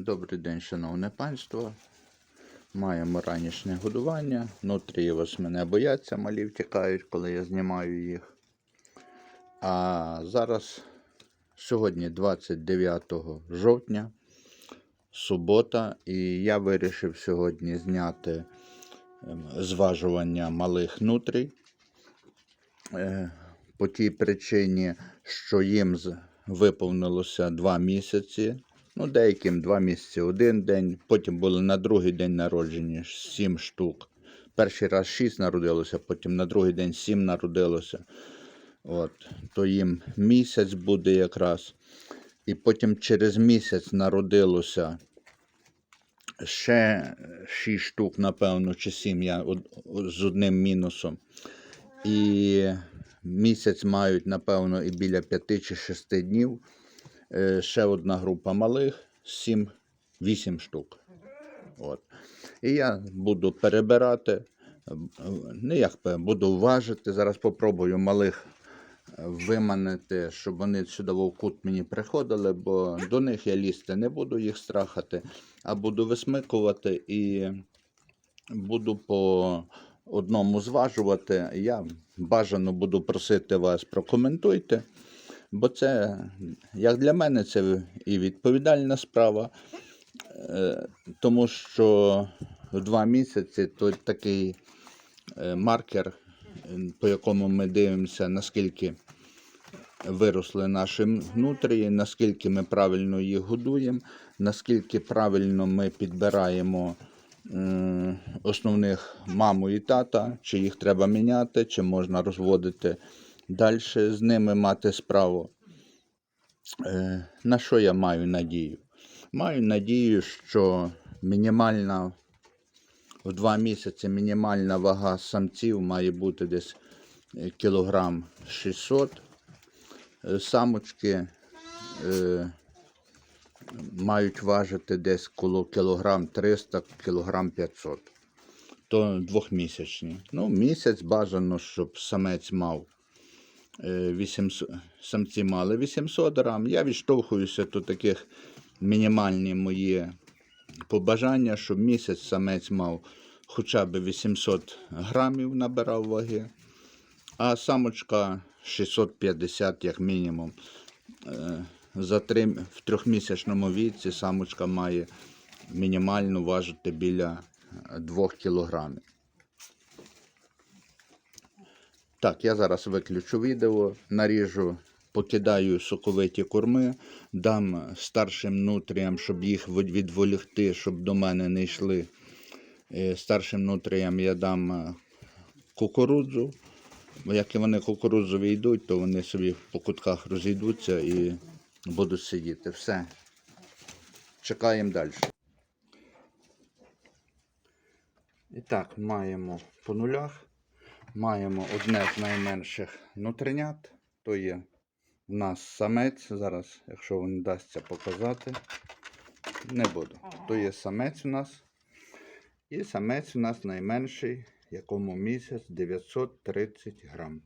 Добрий день, шановне панство. Маємо ранішнє годування. Нутрії ось мене бояться, малі втікають, коли я знімаю їх. А зараз, сьогодні 29 жовтня, субота, і я вирішив сьогодні зняти ем, зважування малих нутрій. Е, По тій причині, що їм виповнилося 2 місяці. Ну, деяким 2 місяці один день, потім були на другий день народжені 7 штук. Перший раз 6 народилося, потім на другий день 7 народилося. От, то їм місяць буде якраз. І потім через місяць народилося ще 6 штук, напевно, чи 7 я з одним мінусом. І місяць мають, напевно, і біля 5 чи 6 днів. Е, Ще одна група малих, 7-8 штук. От. І я буду перебирати, не як буду важити. Зараз попробую малих виманити, щоб вони сюди в кут мені приходили, бо до них я лізти не буду їх страхати, а буду висмикувати і буду по одному зважувати. Я бажано буду просити вас прокоментуйте, бо це, як для мене, це і відповідальна справа, е, тому що два місяці то такий е, маркер, е, по якому ми дивимося, наскільки виросли наші внутрі, наскільки ми правильно їх годуємо, наскільки правильно ми підбираємо основних маму і тата, чи їх треба міняти, чи можна розводити далі з ними мати справу. Е, На що я маю надію? Маю надію, що мінімальна в два місяці мінімальна вага самців має бути десь е, кілограм 600 Е, Самочки е, мають важити десь коло кілограм 300, кілограм 500. То двохмісячні. Ну, місяць бажано, щоб самець мав 800, самці мали 800 грам. Я відштовхуюся до таких мінімальні мої побажання, щоб місяць самець мав хоча б 800 грамів набирав ваги, а самочка 650 як мінімум. Е, За три, в трьохмісячному віці самочка має мінімально важити біля 2 кілограмів. Так, я зараз виключу відео, наріжу, покидаю соковиті корми, дам старшим нутріям, щоб їх від- відволікти, щоб до мене не йшли. Е, Старшим нутріям я дам е, кукурудзу. Бо як вони кукурудзові йдуть, то вони собі по кутках розійдуться і будуть сидіти. Все. Чекаємо далі. І так, маємо по нулях. Маємо одне з найменших нутринят. То є в нас самець. Зараз, якщо він дасться показати, не буду. То є самець у нас. І самець у нас найменший, якому місяць 930 грам.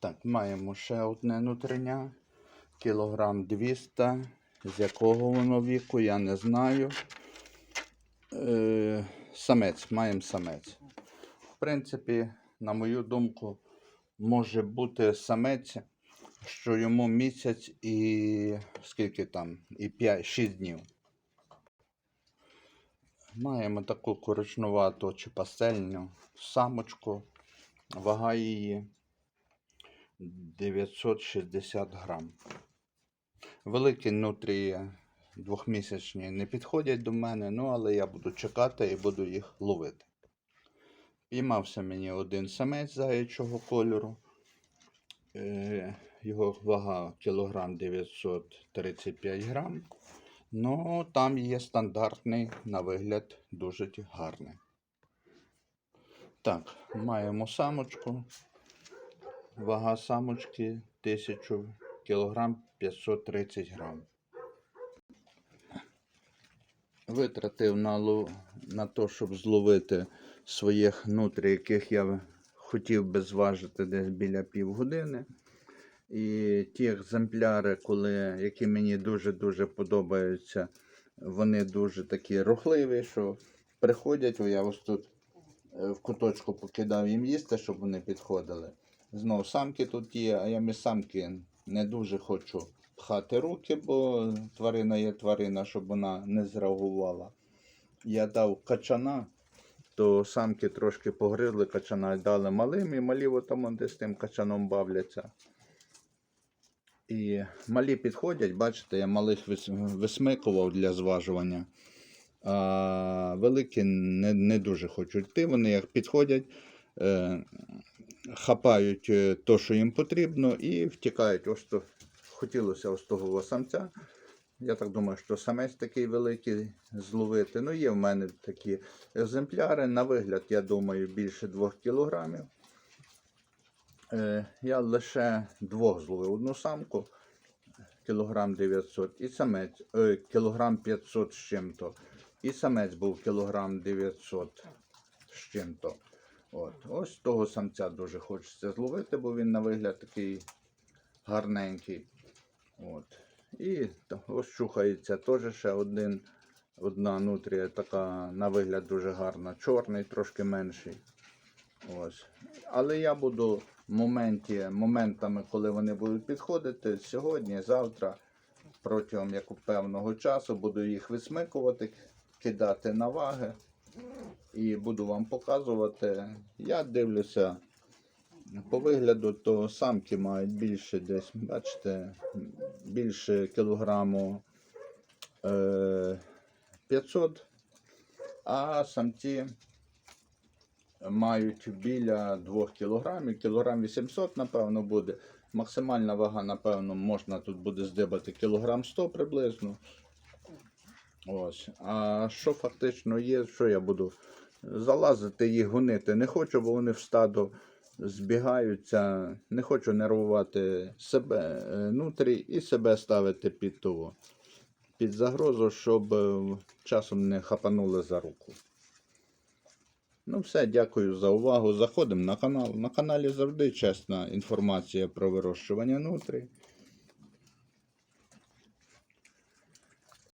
Так, маємо ще одне нутриня. Кілограм 200. З якого воно віку, я не знаю. Е, самець, маємо самець. В принципі, на мою думку, може бути самець, що йому місяць і скільки там, і 5-6 днів. Маємо таку коричнувату чи пастельну самочку. Вага її 960 грам. Великі нутрії двохмісячні не підходять до мене, ну але я буду чекати і буду їх ловити. Піймався мені один самець заячого кольору. Е, Його вага кілограм 935 грам. Ну, там є стандартний, на вигляд, дуже гарний. Так, маємо самочку. Вага самочки 1000 кг 530 грам. Витратив на, на те, щоб зловити своїх нутрій, яких я хотів би зважити десь біля півгодини. І ті екземпляри, коли, які мені дуже-дуже подобаються, вони дуже такі рухливі, що приходять, я ось тут е, в куточку покидав їм їсти, щоб вони підходили. Знов самки тут є, а я між самки не дуже хочу пхати руки, бо тварина є тварина, щоб вона не зреагувала. Я дав качана, то самки трошки погризли качана і дали малим, і малі от там де з тим качаном бавляться. І малі підходять, бачите, я малих висмикував для зважування. А великі не, не дуже хочуть йти. Вони як підходять, е, хапають е, то, що їм потрібно, і втікають. Ось то хотілося ось того самця. Я так думаю, що самець такий великий зловити. Ну, є в мене такі екземпляри. На вигляд, я думаю, більше 2 кілограмів. Е, я лише двох зловив одну самку, кілограм 900, і самець, е, кілограм 500 з чим-то. І самець був кілограм 900 з чим-то. От. Ось того самця дуже хочеться зловити, бо він на вигляд такий гарненький. От. І ось чухається теж ще один, одна нутрія, така на вигляд дуже гарна. Чорний, трошки менший. Ось. Але я буду моменті, моментами, коли вони будуть підходити, сьогодні, завтра, протягом як певного часу, буду їх висмикувати, кидати на ваги і буду вам показувати. Я дивлюся по вигляду, то самки мають більше десь, бачите, більше кілограму е, 500, а самці мають біля 2 кілограмів, кілограм 800, напевно, буде. Максимальна вага, напевно, можна тут буде здибати кілограм 100 приблизно. Ось. А що фактично є, що я буду залазити їх гонити? Не хочу, бо вони в стадо збігаються. Не хочу нервувати себе внутрі і себе ставити під того. Під загрозу, щоб е, часом не хапанули за руку. Ну, все, дякую за увагу. Заходимо на канал. На каналі завжди чесна інформація про вирощування нутрій.